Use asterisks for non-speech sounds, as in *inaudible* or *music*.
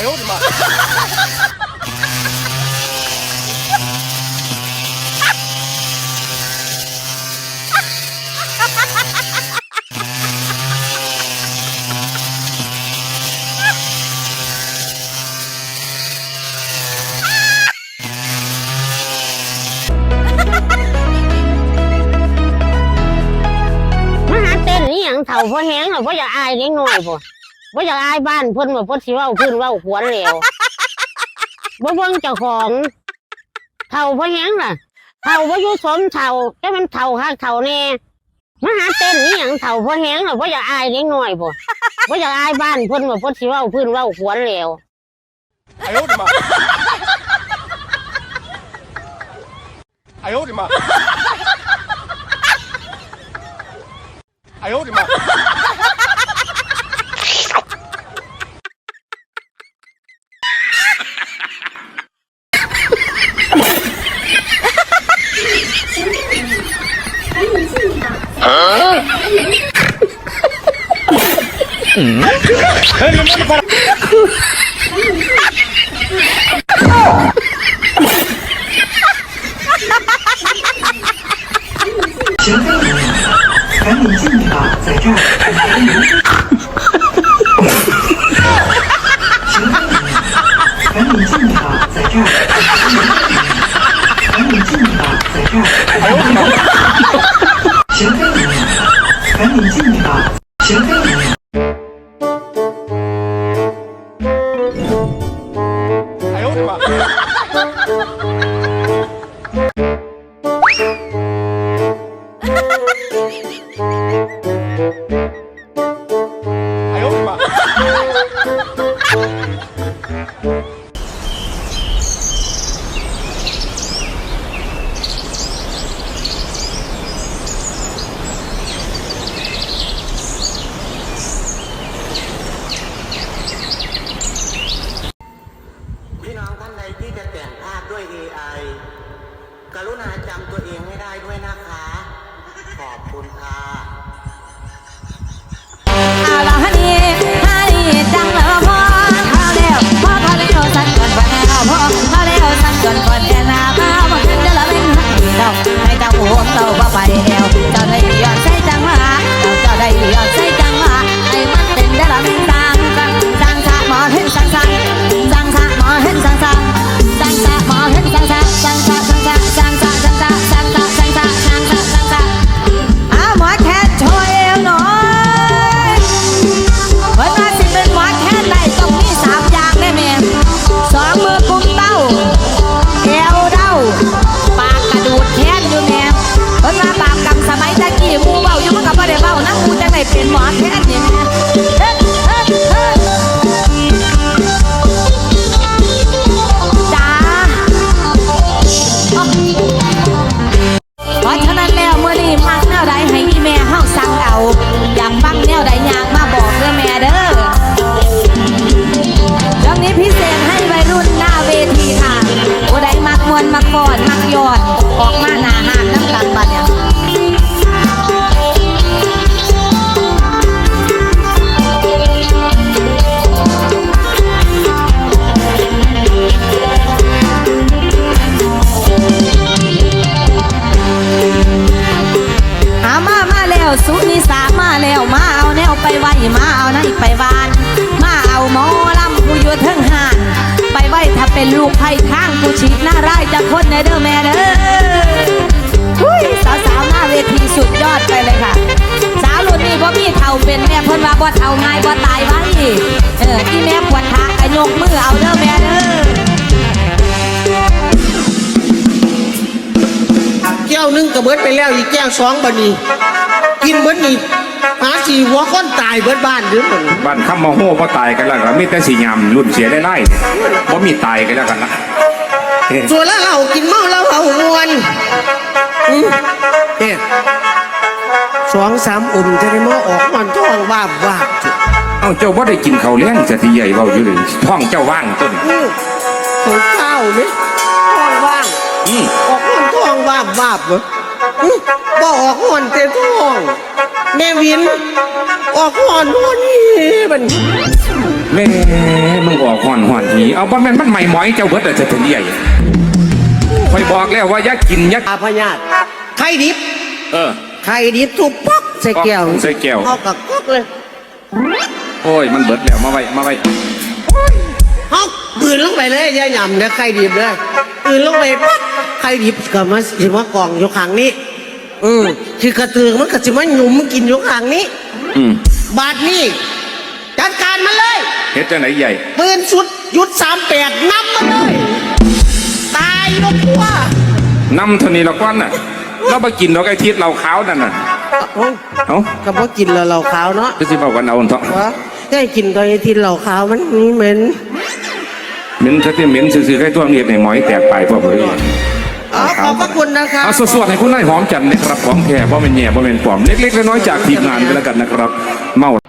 I owed him money. thầu phố hén rồi có ai đến nuôi vừa ว่าอยากอายบ้านเพิ่นว่าเพิ่นสิเว้าขึ้นเว้าขวนแล้วบ่เบิ่งเจ้าของเท่าพ่อแหงล่ะเท่าว่อยู่สมเท่าแค่มันเท่าคักเท่าแน่มาหาเต้นนี่อย่างเท่าพ่อแหงล่ะว่าอยากอายเล็กน้อยบ่ว่าอยากอายบ้านเพิ่นว่าเพิ่นสิเว้าขึ้นเว้าขวนแล้วไอ้โอดิมาไอ้โอดิมาไอ้โอดิมา হ্যাঁ *laughs* *laughs* 赶紧进去吧，行飞人。哎呦我的妈！ กูจ变ได้เแล้วสุนิสามาแล้วมาเอาแนวไปไหวมาเอาไนไปวาน มาเอาหมอลำผู้อยู่เทิงหานไปไหวถ้าเป็นลูกไผ่ทางผู้ฉีดหน้าร้ายจะพ้นในเด้อแม่เด้อหุยสาวสาวๆหน้าเวทีสุดยอดไปเลยค่ะ สาวรุ่นนี้บ่มีเท่าเป็นแม่พิ่นว่าบ่เท่าง่ายบ่ตายไว้เออที่แม่ปวดทากะยกมือเอาเด้อแม่เด้อ ก้วหนึงก็เบิดไปแล้วอีกแก้วสองบัดนี้กินเบิดนี่หาสีหัวคนตายเบิดบ้านหรือมันบ้านคำมาโห่บ่ตายกันแล้วก็มีแต่สียำรุ่นเสียได้ไล่บ่มีตายกันแล้วกันละเฮ้ส่วนแล้วเรากินเมาแล้วเรามวนอืมเนี่ยสองสามอมจะได้มาออกมันท้องบ้าบวาบจุเอ้าเจ้าบ่ได้กินข้าวเลี้ยงจะที่ใหญ่เว้าอยู่เลยท้องเจ้าว่างต้นอืมของข้าวนี่ท้องว่างอืมออกมันท้องบ้าบวาบเหรออืม บ่ออกหอนเต็ท้องแม่วิน ออกหอนหอนนี่มันแม่มึงออกห่อนห่อนหีเอาบ่แม่นมันใหม่หมอยเจ้าเบิดอะจะถึงใหญ่คอยบอกแล้วว่าอย่ากินอย่าอาพญาตไข่ดิบ เออไข่ดิบทุบป๊อกใส่แก้วใส่แก้วเอากับก๊อกเลย โอ้ย มันเบิดแล้วมาไว้มาไว้เอาปืนลงไปเลยอย่าหย่ำเด้อไข่ดิบเลยปืนลงไปปั๊บไข่ดิบก็มาสิมากองอยู่ข้างนี้ อืมคือกระตือมันก็สิมาหนุ่มกินอยู่ข้างนี้ อืมบาดนี้จัดการมันเลย เฮ็ดจังไหนใหญ่ ปืนสุดยุดสามแปดนำมาเลย ตายยกหัวนำเท่านี้ละก้อนน่ะเราไปกินดอกไอ้ทิศเราขาวนั่นน่ะเอ้าเอ้าก็บ่กินแล้วเหล่าขาวเนาะจะสิบอกกันเอาเถอะวะได้กินตอนไอ้ที่เหล่าขาวมันมีเหม็น เหม็นซะที่เหม็นซื่อๆให้ตัวเมียในหมอยแตกไปพวกเอ้ย อ๋อขอบพระคุณนะครับเอาสวดๆให้คุณนายหอมจันทร์นะครับของแท้บ่เป็นแย่บ่เป็นปลอม เล็กๆน้อยๆจากทีมงานกันแล้วกันนะครับ เมา